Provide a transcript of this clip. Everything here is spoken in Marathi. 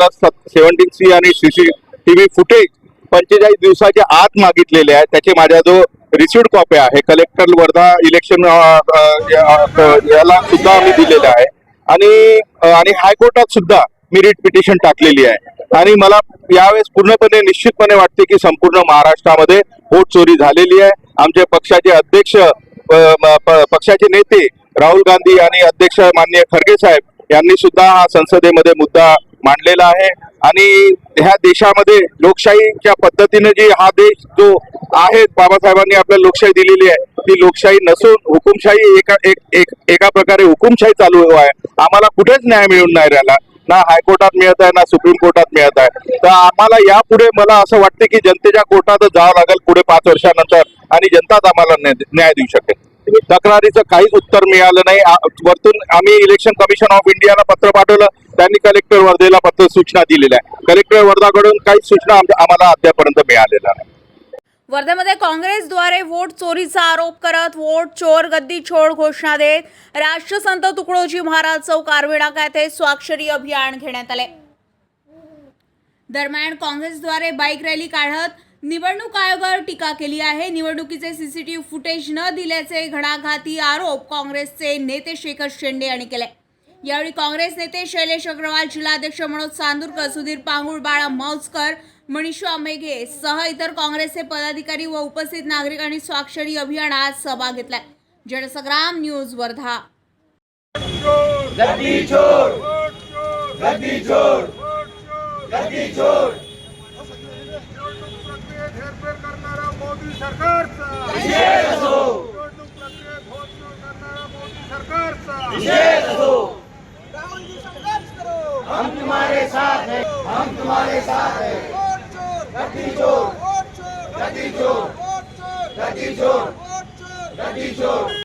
मला सेव्हन्टीन सी आणि सीसीटीव्ही फुटेज पंचेचाळीस दिवसाच्या आत मागितलेले आहे. त्याचे माझ्या जो रिसिव्ड कॉपी आहे कलेक्टर वर्धा इलेक्शन याला सुद्धा आम्ही दिलेलं आहे. आणि आणि हायकोर्टात सुद्धा मी रिट पिटिशन टाकलेली आहे. आणि मला यावेळेस पूर्णपणे निश्चितपणे वाटते की संपूर्ण महाराष्ट्रामध्ये वोट चोरी झालेली आहे. आमचे पक्षाचे अध्यक्ष पक्षाचे नेते राहुल गांधी आणि अध्यक्ष माननीय खरगे साहेब यांनी सुद्धा हा संसदेमध्ये मुद्दा मांडलेला आहे. आणि ह्या देशामध्ये लोकशाहीच्या पद्धतीने जी हा देश जो आहे बाबासाहेबांनी आपल्याला लोकशाही दिलेली आहे ती लोकशाही नसून हुकुमशाही एका एक एक एका प्रकारे हुकुमशाही चालू हो आहे. आम्हाला कुठेच न्याय मिळून नाही राहिला. ना हायकोर्टात मिळत आहे ना सुप्रीम कोर्टात मिळत आहे. तर आम्हाला यापुढे मला असं वाटतं की जनतेच्या कोर्टातच जावं लागेल पुढे पाच वर्षानंतर आणि जनताच आम्हाला न्याय देऊ शकेल. तक्रारीचं काहीच उत्तर मिळालं नाही. वरतून आम्ही इलेक्शन कमिशन ऑफ इंडियाला पत्र पाठवलं. त्यांनी कलेक्टर वर्धेला पत्र सूचना दिलेल्या आहे कलेक्टर वर्धाकडून काहीच सूचना आम्हाला अद्यापर्यंत मिळालेल्या नाही. वर्धेमध्ये काँग्रेसद्वारे वोट चोरीचा आरोप करत वोट चोर गद्दी छोड घोषणा देत राष्ट्रसंत तुकडोजी महाराज चौक काय येथे स्वाक्षरी अभियान घेण्यात आले. दरम्यान काँग्रेसद्वारे बाईक रॅली काढत निवडणूक आयोगावर टीका केली आहे. निवडणुकीचे सीसीटीव्ही फुटेज न दिल्याचे घडाघाती आरोप काँग्रेसचे नेते शेखर शेंडे यांनी केले. यावेळी काँग्रेस नेते शैलेश अग्रवाल जिल्हाध्यक्ष मनोज चांदूरकर सुधीर पांगुळ बाळा मौजकर मनीषा मेघे सह इतर काँग्रेसचे पदाधिकारी व उपस्थित नागरिकांनी स्वाक्षरी अभियानात सहभाग घेतलाय. जनसंग्राम न्यूज वर्धा. गद्दी छोड़! गद्दी छोड़! गद्दी छोड़! निवडणूक प्रक्रियेत हेरफेर करणारा मोदी सरकारचा. निवडणूक प्रक्रियेत होतचूक करणारा मोदी सरकारचा. निषेध असो राहुल जी संघर्ष करो. हम तुम्हारे साथ हैं हम तुम्हारे साथ हैं। चोर. गद्दी चोर गद्दी चोर. गद्दी चोर।